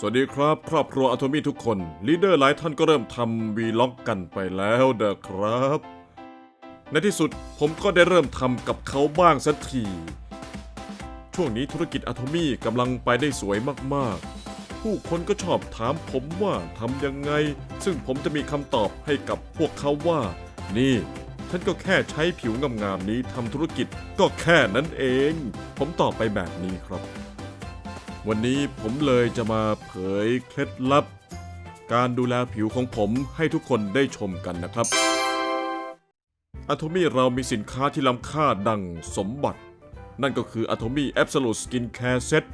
สวัสดีครับ ครอบครัวอะโทมี่ทุกคนลีดเดอร์หลายท่านก็เริ่มทำวีล็อกกันไปแล้วเด้อครับ ในที่สุดผมก็ได้เริ่มทำกับเขาบ้างสักที ช่วงนี้ธุรกิจอะโทมี่กำลังไปได้สวยมากๆ ผู้คนก็ชอบถามผมว่าทำยังไง ซึ่งผมจะมีคำตอบให้กับพวกเขาว่า นี่ ฉันก็แค่ใช้ผิวงามๆนี้ทำธุรกิจก็แค่นั้นเอง ผมตอบไปแบบนี้ครับ วันนี้ผมเลยจะมาเผยเคล็ดลับ การดูแลผิวของผมให้ทุกคนได้ชมกันนะครับอะโทมี่เรามีสินค้าที่ล้ำค่าดังสมบัติ นั่นก็คือ Atomy Absolute Skin Care Set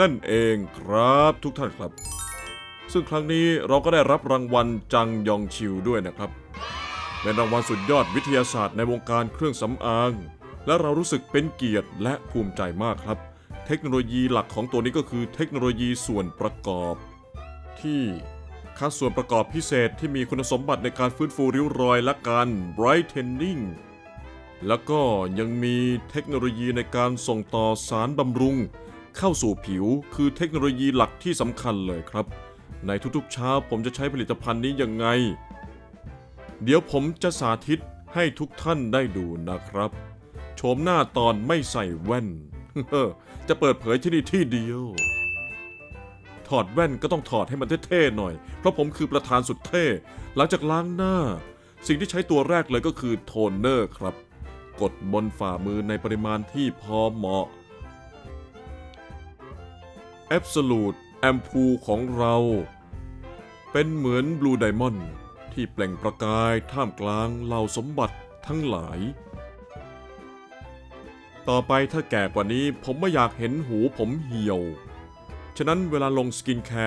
นั่นเองครับทุกท่านครับ ซึ่งครั้งนี้เราก็ได้รับรางวัลจังยองชิวด้วยนะครับ เป็นรางวัลสุดยอดวิทยาศาสตร์ในวงการเครื่องสำอาง และเรารู้สึกเป็นเกียรติและภูมิใจมากครับ เทคโนโลยีหลักของตัวนี้ก็คือเทคโนโลยีส่วนประกอบ ที่คัดส่วนประกอบพิเศษที่มีคุณสมบัติในการฟื้นฟูริ้วรอยและการ brightening แล้วก็ยังมีเทคโนโลยีในการส่งต่อสารบำรุง เข้าสู่ผิวคือเทคโนโลยีหลักที่สำคัญเลยครับ ในทุกๆเช้าผมจะใช้ผลิตภัณฑ์นี้ยังไง เดี๋ยวผมจะสาธิตให้ทุกท่านได้ดูนะครับ โฉมหน้าตอนไม่ใส่แว่น จะเปิดเผยที่นี่ที่เดียว ถอดแว่นก็ต้องถอดให้มันเท่ๆหน่อย เพราะผมคือประธานสุดเท่ หลังจากล้างหน้า สิ่งที่ใช้ตัวแรกเลยก็คือโทนเนอร์ครับ กดบนฝ่ามือในปริมาณที่พอเหมาะ Absolute แอมพูของเรา เป็นเหมือนบลูไดมอนด์ที่เปล่งประกายท่ามกลางเหล่าสมบัติทั้งหลาย ต่อไปถ้าแก่กว่านี้ผมไม่อยากเห็นหูผมเหี่ยว ฉะนั้นเวลาลงสกินแคร์